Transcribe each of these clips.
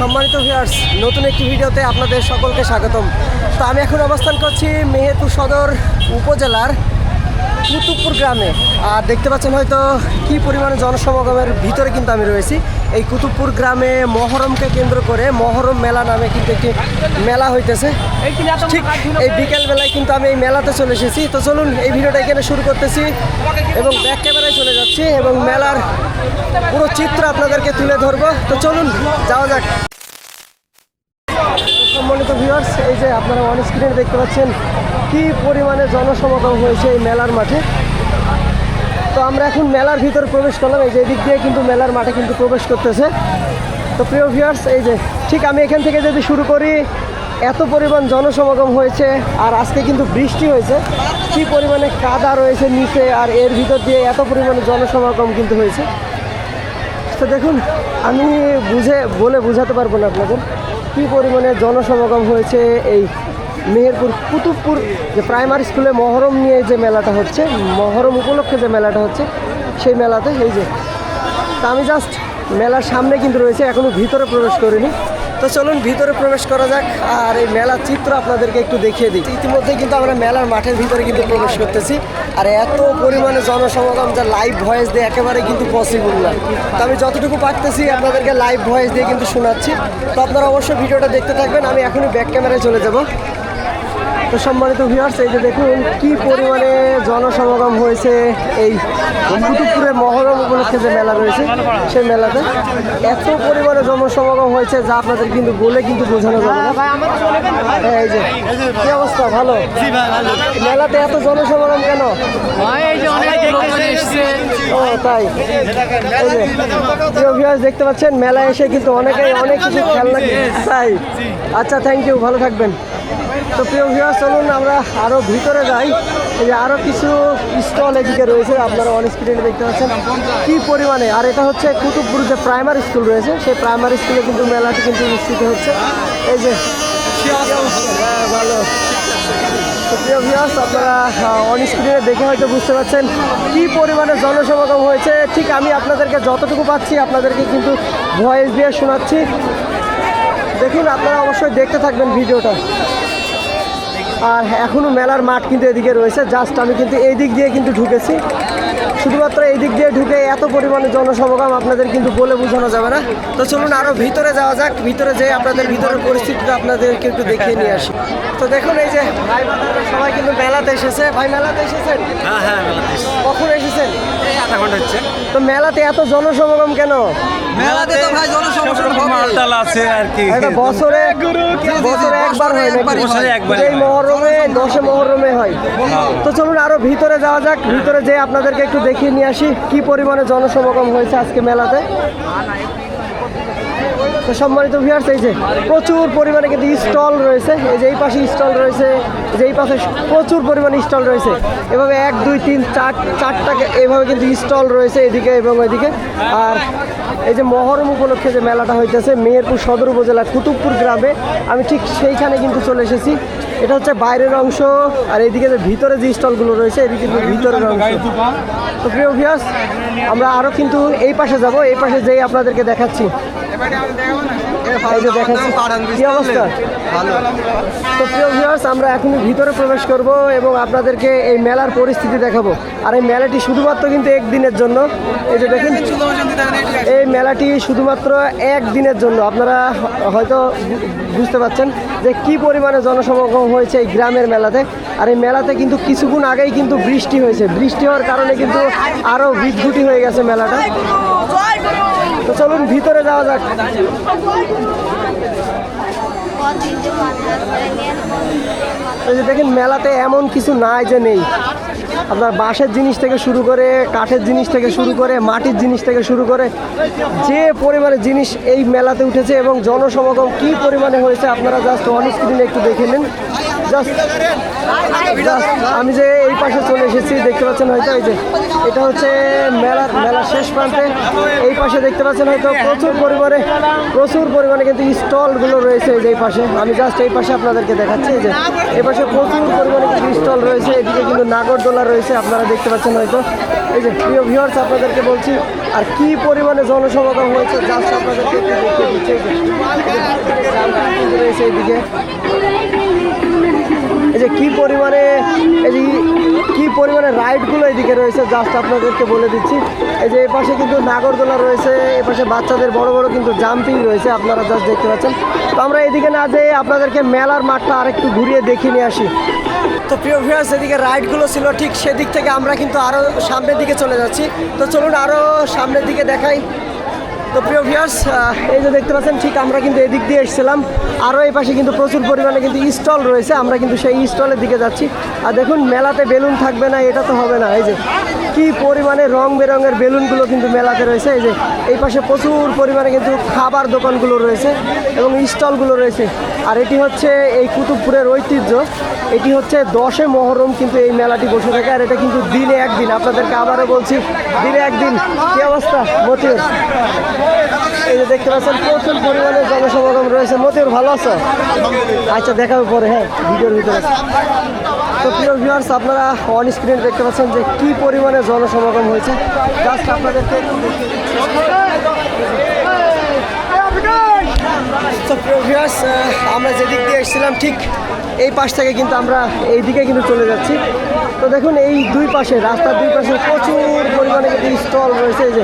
সম্মানিত ভিউয়ার্স নতুন একটি ভিডিওতে আপনাদের সকলকে স্বাগতম। তো আমি এখন অবস্থান করছি মেহেতু সদর উপজেলার কুতুবপুর গ্রামে। আর দেখতে পাচ্ছেন হয়তো কি পরিমাণে জনসমাগমের ভিতরে কিন্তু আমি রয়েছি। এই কুতুবপুর গ্রামে মহরমকে কেন্দ্র করে মহরম মেলা নামে কিন্তু একটি মেলা হইতেছে। ঠিক এই বিকেলবেলায় কিন্তু আমি এই মেলাতে চলে এসেছি। তো চলুন এই ভিডিওটা এখানে শুরু করতেছি এবং ব্যাক ক্যামেরায় চলে যাচ্ছি এবং মেলার পুরো চিত্র আপনাদেরকে তুলে ধরবো। তো চলুন যাওয়া যাক। সম্মানিত ভিউয়ার্স এই যে আপনারা অন স্ক্রিনে দেখতে পাচ্ছেন কি পরিমাণে জনসমাগম হয়েছে এই মেলার মাঠে। তো আমরা এখন মেলার ভিতর প্রবেশ করলাম, এই যে এদিক দিয়ে কিন্তু মেলার মাঠে কিন্তু প্রবেশ করতেছে। তো প্রিয় ভিউয়ার্স এই যে ঠিক আমি এখান থেকে যদি শুরু করি, এত পরিমাণ জনসমাগম হয়েছে আর আজকে কিন্তু বৃষ্টি হয়েছে। কি পরিমাণে কাদা রয়েছে নিচে আর এর ভিতর দিয়ে এত পরিমাণে জনসমাগম কিন্তু হয়েছে। তো দেখুন, আমি বুঝে, বলে বোঝাতে পারব না আপনাদের। কী পরিমাণে জনসমাগম হয়েছে এই মেহেরপুর কুতুবপুর যে প্রাইমারি স্কুলে মহরম নিয়ে যে মেলাটা হচ্ছে, মহরম উপলক্ষে যে মেলাটা হচ্ছে, সেই মেলাতে এই যে তা আমি জাস্ট মেলার সামনে কিন্তু রয়েছে এখনও ভিতরে প্রবেশ করিনি। তো চলুন ভিতরে প্রবেশ করা যাক, আর এই মেলার চিত্র আপনাদেরকে একটু দেখিয়ে দিই। ইতিমধ্যে কিন্তু আমরা মেলার মাঠের ভিতরে কিন্তু প্রবেশ করতেছি। আর এত পরিমাণে জনসমাগম যা লাইভ ভয়েস দিয়ে একেবারে কিন্তু পসিবল না। তো আমি যতটুকু পারতেছি আপনাদেরকে লাইভ ভয়েস দিয়ে কিন্তু শোনাচ্ছি। তো আপনারা অবশ্যই ভিডিওটা দেখতে থাকবেন, আমি এখনই ব্যাক ক্যামেরায় চলে যাব। তো সম্মানিত ভিউয়ার্স এই যে দেখুন কি পরিমাণে জনসমাগম হয়েছে এই কুতুবপুরে মহরম উপলক্ষে যে মেলা রয়েছে সেই মেলাতে এত পরিমাণে জনসমাগম হয়েছে যা আপনাদের কিন্তু বলে কিন্তু বোঝানো যাবে না। হ্যাঁ, এই যে কি অবস্থা? ভালো? মেলাতে এত জনসমাগম কেন? ও তাই। প্রিয় viewers দেখতে পাচ্ছেন মেলায় এসে কিন্তু অনেকে অনেক কিছু খেলনা তাই। আচ্ছা থ্যাংক ইউ ভালো থাকবেন। তো প্রিয় ভিউয়ার চলুন আমরা আরও ভিতরে যাই। এই যে আরও কিছু স্টল এদিকে রয়েছে, আপনারা অন স্ক্রিনে দেখতে পাচ্ছেন। কী পরিমাণে? আর এটা হচ্ছে কুতুবপুর যে প্রাইমারি স্কুল রয়েছে, সেই প্রাইমারি স্কুলে কিন্তু মেলাটি কিন্তু অনুষ্ঠিত হচ্ছে। এই যে প্রিয় ভিউয়ার্স আপনারা অন স্ক্রিনে দেখে হয়তো বুঝতে পারছেন কী পরিমাণে জনসমাগম হয়েছে। ঠিক আমি আপনাদেরকে যতটুকু পাচ্ছি, আপনাদেরকে কিন্তু ভয়েস দিয়ে শোনাচ্ছি। দেখুন, আপনারা অবশ্যই দেখতে থাকবেন ভিডিওটা। আর এখনও মেলার মাঠ কিন্তু এদিকে রয়েছে। জাস্ট আমি কিন্তু এই দিক দিয়ে কিন্তু ঢুকেছি। শুধুমাত্র এই দিক দিয়ে ঢুকে এত পরিমাণে জনসমাগম আপনাদের কিন্তু বলে বোঝানো যাবে না। তো চলুন আরও ভিতরে যাওয়া যাক। ভিতরে যেয়ে আপনাদের ভিতরের পরিস্থিতিটা আপনাদেরকে একটু দেখিয়ে নিয়ে আসি। তো দেখুন এই যে ভাই সবাই কিন্তু মেলাতে এসেছে। ভাই মেলাতে এসেছেন? হ্যাঁ হ্যাঁ কখন এসেছেন? এই আধা ঘণ্টা হচ্ছে। তো মেলাতে এত জনসমাগম কেন? মেলাতে তো ভাই আছে আর কি। বছরে বছরে একবার হয় নাকি? বছরে একবারই এই হয়। মহরমে দশে মহরমে হয়। তো চলুন আরও ভিতরে যাওয়া যাক। ভিতরে যেয়ে আপনাদেরকে একটু দেখিয়ে নিয়ে আসি কি পরিমাণে জনসমাগম হয়েছে আজকে মেলাতে। তো সম্মানিত ভিউয়ার্স এই যে প্রচুর পরিমাণে কিন্তু স্টল রয়েছে। এই যে এই পাশে স্টল রয়েছে এই যে এই পাশে প্রচুর পরিমাণে স্টল রয়েছে। এভাবে এক দুই তিন চার চারটা এইভাবে কিন্তু স্টল রয়েছে এদিকে এবং ওইদিকে। আর এই যে মহরম উপলক্ষে যে মেলাটা হইতেছে মেহেরপুর সদর উপজেলা কুতুবপুর গ্রামে আমি ঠিক সেইখানে কিন্তু চলে এসেছি। এটা হচ্ছে বাইরের অংশ, আর এইদিকে যে ভিতরে যে স্টলগুলো রয়েছে, এদিকে ভিতরের অংশ। তো প্রিয় ভিয়াস আমরা আরও কিন্তু এই পাশে যাব, এই পাশে যেই আপনাদেরকে দেখাচ্ছি। তো প্রিয় ভিউয়ার্স আমরা এখনই ভিতরে প্রবেশ করব এবং আপনাদেরকে এই মেলার পরিস্থিতি দেখাবো। আর এই মেলাটি শুধুমাত্র কিন্তু একদিনের জন্য। এই যে দেখেন এই মেলাটি শুধুমাত্র একদিনের জন্য। আপনারা হয়তো বুঝতে পারছেন যে কি পরিমাণে জনসমাগম হয়েছে এই গ্রামের মেলাতে। আর এই মেলাতে কিন্তু কিছুক্ষণ আগেই কিন্তু বৃষ্টি হয়েছে। বৃষ্টি হওয়ার কারণে কিন্তু আরও বিদ্যুতি হয়ে গেছে মেলাটা। তো চলুন ভিতরে যাওয়া যাক। এই যে দেখেন, মেলাতে এমন কিছু নাই যে নেই। আপনার বাঁশের জিনিস থেকে শুরু করে, কাঠের জিনিস থেকে শুরু করে, মাটির জিনিস থেকে শুরু করে, যে পরিমাণে জিনিস এই মেলাতে উঠেছে এবং জনসমাগম কি পরিমাণে হয়েছে, আপনারা জাস্ট অন স্ক্রিনে একটু দেখে নিন। আমি যে এই পাশে চলে এসেছি দেখতে পাচ্ছেন হয়তো এই যে এটা হচ্ছে মেলার মেলার শেষ প্রান্তে এই পাশে দেখতে পাচ্ছেন হয়তো প্রচুর পরিমাণে প্রচুর পরিমাণে কিন্তু স্টলগুলো রয়েছে এই যে এই পাশে আমি জাস্ট এই পাশে আপনাদেরকে দেখাচ্ছি এই যে এই পাশে প্রচুর পরিমাণে কিন্তু স্টল রয়েছে এদিকে কিন্তু নাগরদোলা রয়েছে আপনারা দেখতে পাচ্ছেন হয়তো এই যে প্রিয় ভিউয়ার্স আপনাদেরকে বলছি আর কি পরিমাণে জনসমাগম হয়েছে জাস্ট আপনাদেরকে দেখিয়ে দিচ্ছে রয়েছে এইদিকে এই যে কী পরিমাণে, এই যে কি পরিমাণে রাইডগুলো এদিকে রয়েছে জাস্ট আপনাদেরকে বলে দিচ্ছি। এই যে এই পাশে কিন্তু নাগরদোলা রয়েছে এই পাশে বাচ্চাদের বড় বড় কিন্তু জাম্পিং রয়েছে, আপনারা জাস্ট দেখতে পাচ্ছেন। তো আমরা এদিকে না যেয়ে আপনাদেরকে মেলার মাঠটা আরেকটু ঘুরিয়ে দেখিয়ে নিয়ে আসি। তো প্রিয় ভিউয়ার্স এদিকে রাইডগুলো ছিল, ঠিক সেদিক থেকে আমরা কিন্তু আরও সামনের দিকে চলে যাচ্ছি। তো চলুন আরও সামনের দিকে দেখাই। তো প্রিয় ভিউয়ার্স এই যে দেখতে পাচ্ছেন, ঠিক আমরা কিন্তু এদিক দিয়ে এসেছিলাম। আরও এই পাশে কিন্তু প্রচুর পরিমাণে কিন্তু স্টল রয়েছে, আমরা কিন্তু সেই স্টলের দিকে যাচ্ছি। আর দেখুন, মেলাতে বেলুন থাকবে না, এটা তো হবে না। এই যে, কি পরিমাণে রং বেরঙের বেলুনগুলো কিন্তু মেলাতে রয়েছে। এই যে, এই পাশে প্রচুর পরিমাণে কিন্তু খাবার দোকানগুলো রয়েছে এবং স্টলগুলো রয়েছে। আর এটি হচ্ছে এই কুতুবপুরের ঐতিহ্য। এটি হচ্ছে দশে মহরম কিন্তু এই মেলাটি বসে থাকে, আর এটা কিন্তু দিনে একদিন। আপনাদেরকে আবারও বলছি, দিনে একদিন। কি অবস্থা, মতিউর? এই যে দেখতে পাচ্ছেন, প্রচুর পরিমাণে জনসমাগম রয়েছে। মতিউর, ভালো আছো? আচ্ছা দেখাবো পরে হ্যাঁ ভিডিওর ভিতরে। তো প্রিয় ভিউয়ার্স আপনারা অন স্ক্রিনে দেখতে পাচ্ছেন যে কি পরিমাণে জনসমাগম হয়েছে। জাস্ট আপনাদেরকে আমরা যেদিক দিয়ে এসেছিলাম, ঠিক এই পাশ থেকে কিন্তু আমরা এই দিকে কিন্তু চলে যাচ্ছি। তো দেখুন, এই দুই পাশে, রাস্তার দুই পাশে প্রচুর পরিমাণে কিন্তু স্টল রয়েছে। যে,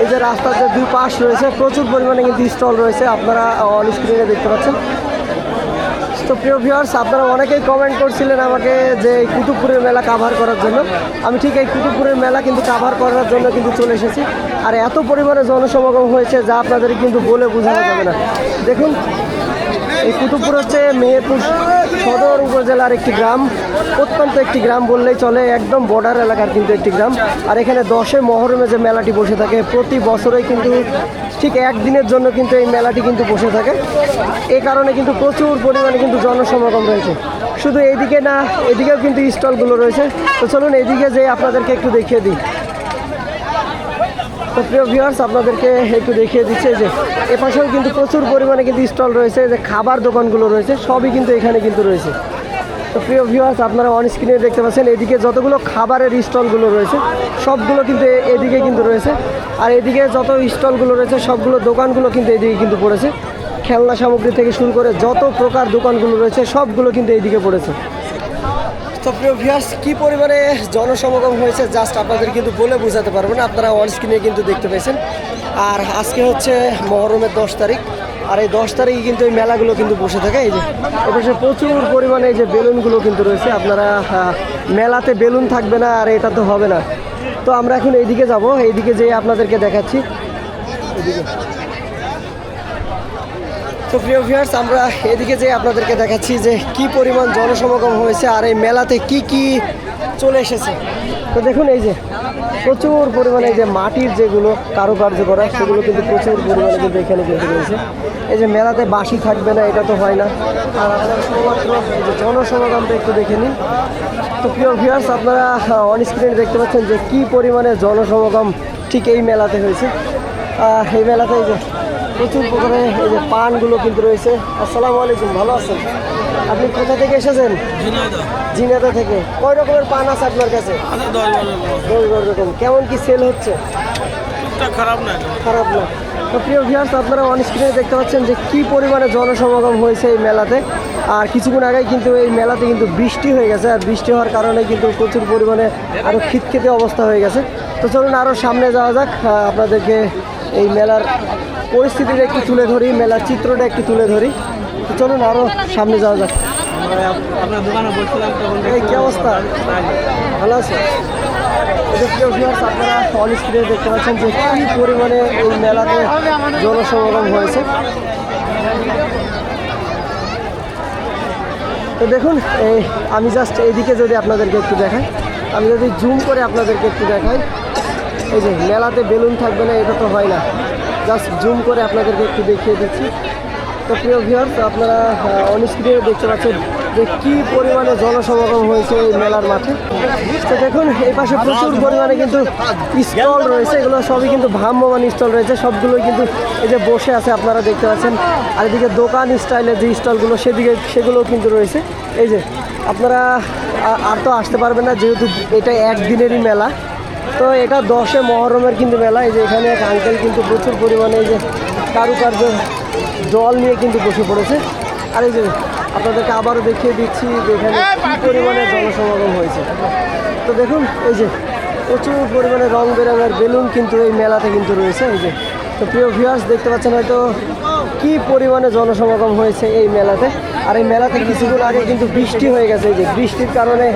এই যে রাস্তার যে দুই পাশ রয়েছে, প্রচুর পরিমাণে কিন্তু স্টল রয়েছে। আপনারা অন স্ক্রিনে দেখতে পাচ্ছেন। তো প্রিয় ভিউয়ার্স আপনারা অনেকেই কমেন্ট করছিলেন আমাকে যে এই কুতুবপুরের মেলা কাভার করার জন্য। আমি ঠিক এই কুতুবপুরের মেলা কিন্তু কাভার করার জন্য কিন্তু চলে এসেছি। আর এত পরিমাণে জনসমাগম হয়েছে যা আপনাদের কিন্তু বলে বোঝানো যাবে না। দেখুন এই কুতুবপুর হচ্ছে মেহেরপুর সদর উপজেলার একটি গ্রাম, অত্যন্ত একটি গ্রাম বললেই চলে, একদম বর্ডার এলাকার কিন্তু একটি গ্রাম। আর এখানে দশে মহরমে যে মেলাটি বসে থাকে, প্রতি বছরেই কিন্তু ঠিক একদিনের জন্য কিন্তু এই মেলাটি কিন্তু বসে থাকে। এই কারণে কিন্তু প্রচুর পরিমাণে কিন্তু জনসমাগম রয়েছে। শুধু এইদিকে না, এদিকেও কিন্তু স্টলগুলো রয়েছে। তো চলুন এদিকে যে আপনাদেরকে একটু দেখিয়ে দিই। তো প্রিয় ভিউয়ার্স আপনাদেরকে একটু দেখিয়ে দিচ্ছে যে এপাশেও কিন্তু প্রচুর পরিমাণে কিন্তু স্টল রয়েছে, যে খাবার দোকানগুলো রয়েছে, সবই কিন্তু এখানে কিন্তু রয়েছে। তো প্রিয় ভিউয়ার্স আপনারা অন স্ক্রিনে দেখতে পাচ্ছেন, এদিকে যতগুলো খাবারের স্টলগুলো রয়েছে, সবগুলো কিন্তু এদিকে কিন্তু রয়েছে। আর এদিকে যত স্টলগুলো রয়েছে, সবগুলো দোকানগুলো কিন্তু এদিকে কিন্তু পড়েছে। খেলনা সামগ্রী থেকে শুরু করে যত প্রকার দোকানগুলো রয়েছে, সবগুলো কিন্তু এইদিকে পড়েছে। তো প্রিয় ভিউয়ার্স কী পরিমাণে জনসমাগম হয়েছে জাস্ট আপনাদের কিন্তু বলে বোঝাতে পারব না, আপনারা অন স্ক্রিনে কিন্তু দেখতে পেয়েছেন। আর আজকে হচ্ছে মহরমের দশ তারিখ, আর এই দশ তারিখে কিন্তু এই মেলাগুলো কিন্তু বসে থাকে। এই যে, এপাশে প্রচুর পরিমাণে এই যে বেলুনগুলো কিন্তু রয়েছে, আপনারা মেলাতে বেলুন থাকবে না, আর এটা তো হবে না। তো আমরা এখন এইদিকে যাব, এইদিকে যেয়ে আপনাদেরকে দেখাচ্ছি। এদিকে তো প্রিয় ভিউয়ার্স আমরা এদিকে যে আপনাদেরকে দেখাচ্ছি যে কি পরিমাণ জনসমাগম হয়েছে আর এই মেলাতে কি কি চলে এসেছে। তো দেখুন এই যে, প্রচুর পরিমাণে এই যে মাটির যেগুলো কারুকার্য করা, সেগুলো কিন্তু প্রচুর পরিমাণে কিন্তু এখানে কিন্তু রয়েছে। এই যে মেলাতে বাসি থাকবে না, এটা তো হয় না। আর আপনারা শুধুমাত্র এই যে জনসমাগমটা একটু দেখে নিন। তো প্রিয় ভিউয়ার্স আপনারা অন স্ক্রিনে দেখতে পাচ্ছেন যে কি পরিমাণে জনসমাগম ঠিক এই মেলাতে হয়েছে। এই মেলাতে এই যে প্রচুর প্রকারে এই যে পানগুলো কিন্তু রয়েছে। আসসালামু আলাইকুম ভালো আছেন? আপনি কোথা থেকে এসেছেন? জিনাদা থেকে। কয় রকমের পান আছে আপনার কাছে? দশ বারো রকম। কেমন কি সেল হচ্ছে? খারাপ না খারাপ না। তো প্রিয় ভিউয়ার্স আপনারা অন স্ক্রিনে দেখতে পাচ্ছেন যে কি পরিমাণে জনসমাগম হয়েছে এই মেলাতে। আর কিছুক্ষণ আগেই কিন্তু এই মেলাতে কিন্তু বৃষ্টি হয়ে গেছে। আর বৃষ্টি হওয়ার কারণে কিন্তু প্রচুর পরিমাণে আরও খিতখিতে অবস্থা হয়ে গেছে। তো চলুন আরও সামনে যাওয়া যাক। আপনাদেরকে এই মেলার পরিস্থিতিটা একটু তুলে ধরি, মেলার চিত্রটা একটু তুলে ধরি। চলুন আরও সামনে যাওয়া যাক। এই কি অবস্থা? ভালো আছে? আপনারা অন স্ক্রিনে দেখতে পাচ্ছেন যে কি পরিমাণে এই মেলাতে জনসমাগম হয়েছে। তো দেখুন, এই আমি জাস্ট এইদিকে যদি আপনাদেরকে একটু দেখাই, আমি যদি জুম করে আপনাদেরকে একটু দেখাই। এই যে মেলাতে বেলুন থাকবে না, এটা তো হয় না। জাস্ট জুম করে আপনাদেরকে একটু দেখিয়ে দিচ্ছি। তো প্রিয় ভিউয়ার্স আপনারা অন স্ক্রিনে দেখতে পাচ্ছেন যে কি পরিমাণে জনসমাগম হয়েছে এই মেলার মাঠে। তো দেখুন, এই পাশে প্রচুর পরিমাণে কিন্তু স্টল রয়েছে। এগুলো সবই কিন্তু ভ্রাম্যমান স্টল রয়েছে। সবগুলোই কিন্তু এই যে বসে আছে আপনারা দেখতে পাচ্ছেন। আর এদিকে দোকান স্টাইলের যে স্টলগুলো, সেদিকে সেগুলোও কিন্তু রয়েছে। এই যে, আপনারা আর তো আসতে পারবেন না, যেহেতু এটা একদিনেরই মেলা। তো এটা দশে মহরমের কিন্তু মেলা এই যে এখানে এক আঙ্কেল কিন্তু প্রচুর পরিমাণে এই যে কারুকার্য জল নিয়ে কিন্তু বসে পড়েছে। আর এই যে আপনাদেরকে আবারও দেখিয়ে দিচ্ছি যে এখানে কী পরিমাণে জনসমাগম হয়েছে। তো দেখুন এই যে প্রচুর পরিমাণে রং বেরঙের বেলুন কিন্তু এই মেলাতে কিন্তু রয়েছে এই যে। তো প্রিয় ভিউয়ার্স দেখতে পাচ্ছেন হয়তো কি পরিমাণে জনসমাগম হয়েছে এই মেলাতে। আর এই মেলাতে কিছুদিন আগে কিন্তু বৃষ্টি হয়ে গেছে যে বৃষ্টির কারণে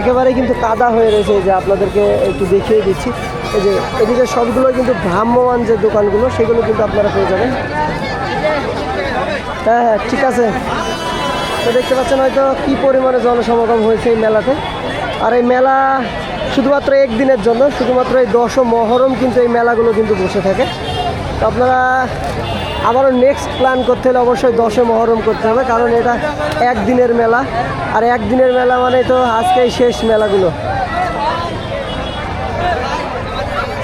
একেবারে কিন্তু কাদা হয়ে রয়েছে যে আপনাদেরকে একটু দেখিয়ে দিচ্ছি। এই যে এদিকে সবগুলো কিন্তু ভ্রাম্যমান যে দোকানগুলো, সেগুলো কিন্তু আপনারা পেয়ে যাবেন। হ্যাঁ হ্যাঁ ঠিক আছে। তো দেখতে পাচ্ছেন হয়তো কী পরিমাণে জনসমাগম হয়েছে এই মেলাতে। আর এই মেলা শুধুমাত্র একদিনের জন্য, শুধুমাত্র এই দশ মহরম কিন্তু এই মেলাগুলো কিন্তু বসে থাকে। তো আপনারা আবারও নেক্সট প্ল্যান করতে হলে অবশ্যই দশে মহরম করতে হবে, কারণ এটা একদিনের মেলা। আর একদিনের মেলা মানে তো আজকেই শেষ মেলাগুলো।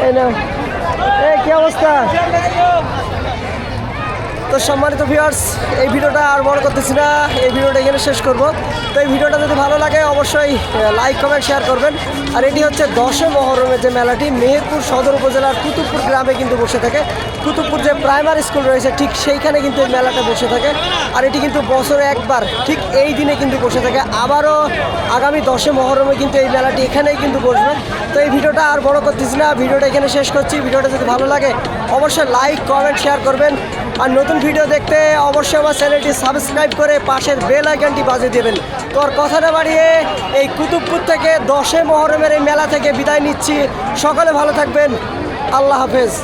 এই না কি অবস্থা? তো সম্মানিত ভিউয়ার্স এই ভিডিওটা আর বড় করতেছি না, এই ভিডিওটা এখানে শেষ করব। তো এই ভিডিওটা যদি ভালো লাগে, অবশ্যই লাইক কমেন্ট শেয়ার করবেন। আর এটি হচ্ছে দশে মহরমের যে মেলাটি, মেহেরপুর সদর উপজেলার কুতুবপুর গ্রামে কিন্তু বসে থাকে। কুতুবপুর যে প্রাইমারি স্কুল রয়েছে, ঠিক সেইখানে কিন্তু এই মেলাটা বসে থাকে। আর এটি কিন্তু বছরে একবার, ঠিক এই দিনে কিন্তু বসে থাকে। আবারও আগামী দশে মহরমে কিন্তু এই মেলাটি এখানেই কিন্তু বসবে। তো এই ভিডিওটা আর বড় করতেছি না, ভিডিওটা এখানে শেষ করছি। ভিডিওটা যদি ভালো লাগে, অবশ্যই লাইক কমেন্ট শেয়ার করবেন। আর নতুন ভিডিও দেখতে অবশ্যই আমার চ্যানেলটি সাবস্ক্রাইব করে পাশের বেল আইকনটি বাজিয়ে দেবেন। তো আর বাড়িয়ে এই কুতুবপুর থেকে দশে মহরমের এই মেলা থেকে বিদায় নিচ্ছি। সকলে ভালো থাকবেন। আল্লাহ হাফেজ।